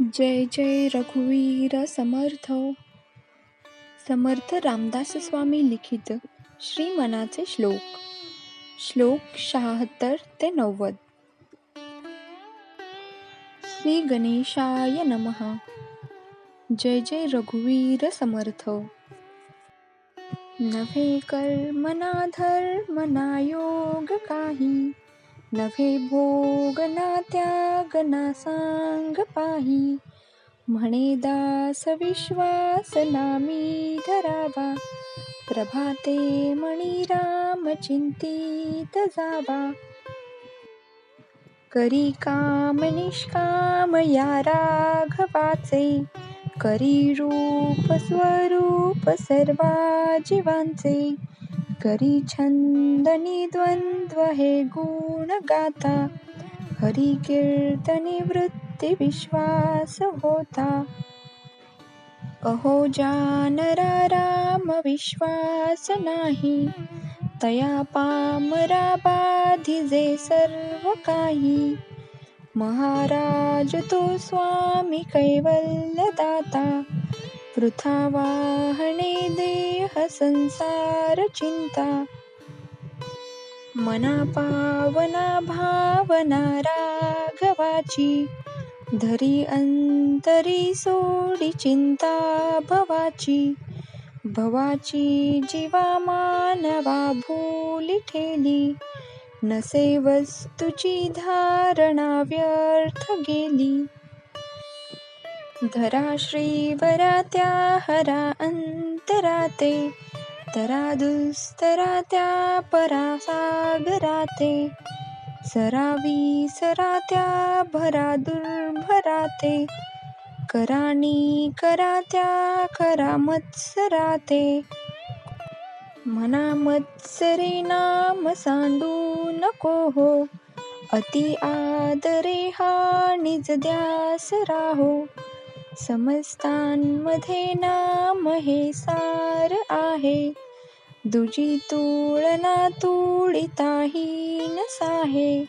जय जय रघुवीर समर्थ. समर्थ रामदास स्वामी लिखित श्रीमनाचे श्लोक. श्लोक शहात्तर ते नव्वद. श्री गणेशाय नमः. जय जय रघुवीर समर्थ. नव्हे कर्म ना धर्म ना योग काही. नव्हे भोग ना त्याग ना सांग पाही. म्हणे दास विश्वास नामी धरावा. प्रभाते मणी राम चिंतित जावा. करी काम निष्काम या राघवाचे. करी रूप स्वरूप सर्वा जीवांचे करी छंदनी द्वंद्व हे गुण गाता हरी कीर्तनी वृत्ती विश्वास होता. अहो जानरा राम विश्वास नाही. तया पामरा बाधिजे सर्व काही. महाराज तो स्वामी कैवल्यदाता. वृथा वाहणे देह संसार चिंता। मना पावना भावना राघवाची धरी अंतरी सोडी चिंता भवाची। भवाची जीवा मानवा भूली ठेली नसे वस्तूची धारणा व्यर्थ गेली। धरा श्रीवरा त्या हरा अंतराते तरा दुस्तरा त्या परा सागराते सरावी सरा त्या भरा दुर्भराते करानी करा त्या खरा मत्सराते मना मत्सरे नाम सांडू नको हो अति आदरे हा निज द्यास राहो समस्तांमध्ये नाम हे सार आहे. दुजी तुळना तुळिताही नसाहे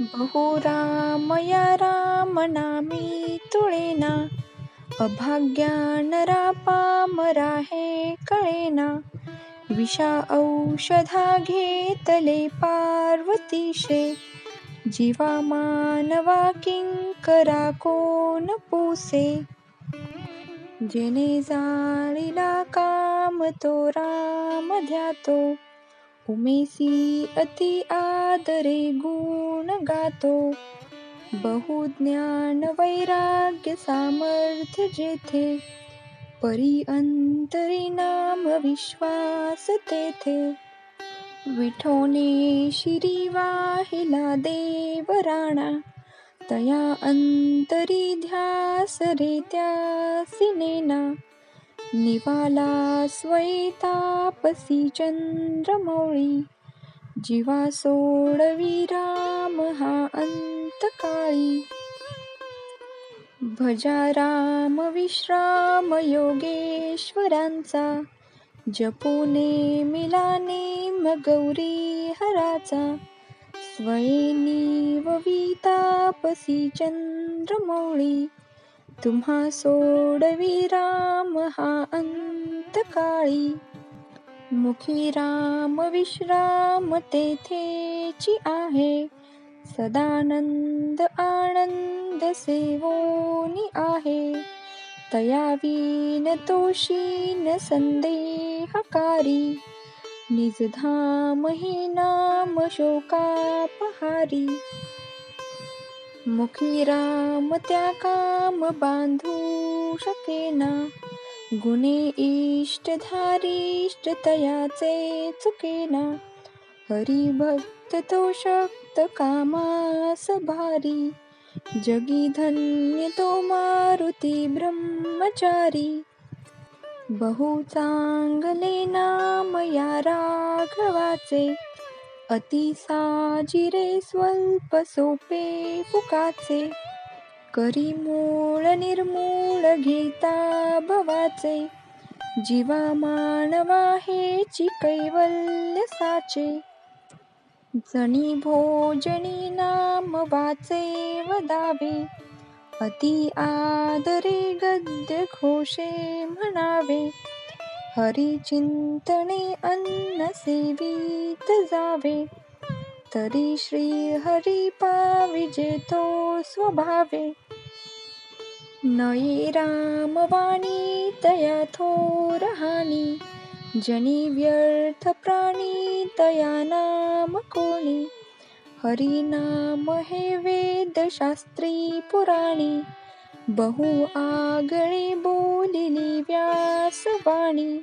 बहु राम या राम नामी तुळेना अभाग्यानरा पामरा हे कळेना विषा औषधा घेतले पार्वतीशे. जीवा मानवा किंकरा कोण पोसे? जेने जाळीला काम तो राम ध्यातो. उमेसी अति आदरे गुण गातो. बहुज्ञान वैराग्य सामर्थ्य जेथे परी अंतरी नाम विश्वास तेथे. विठोने शिरी वाहिला देव राणा तया अंतरी ध्यास रे त्या सिनेना. निवाला स्वैतापसी चंद्रमौळी. जीवा सोडवी राम हा अंतकाळी. भजा राम विश्राम योगेश्वरांचा. जपुने मिलाने मगौरी हराचा. स्वयनी ववितापसी चंद्रमौळी. तुम्हा सोडवी राम हा अंतकाळी. मुखी राम विश्राम तेथेची आहे. सदानंद आनंद सेवोनी आहे. तयावीन तोषीन संदेश हकारी निज निजधाम हे नाम शोकापहारी मुखी राम त्या काम बांधू शकेना गुणे इष्ट धारिष्ट तयाचे चुकेना हरी भक्त तो शक्त कामास भारी. जगी धन्य तो मारुती ब्रह्मचारी. बहु चांगले नाम या राघवाचे. अति साजिरे स्वल्प सोपे फुकाचे. करी मूळ निर्मूळ घेता भवाचे. जीवा मानवा हे कैवल्य साचे जणी भोजनी नाम वाचे वदावे अति आदरे गद्य घोषे म्हणावे. हरी चिंतने अन्न सेवित जावे. तरी श्री हरी पाविजे तो स्वभावे. नये रामवाणी तया थोर हानी. जनी व्यर्थ प्राणी तया नाम कोणी. हरी नाम हे वेद शास्त्री पुराणी बहु आगळे बोलिली व्यासवाणी।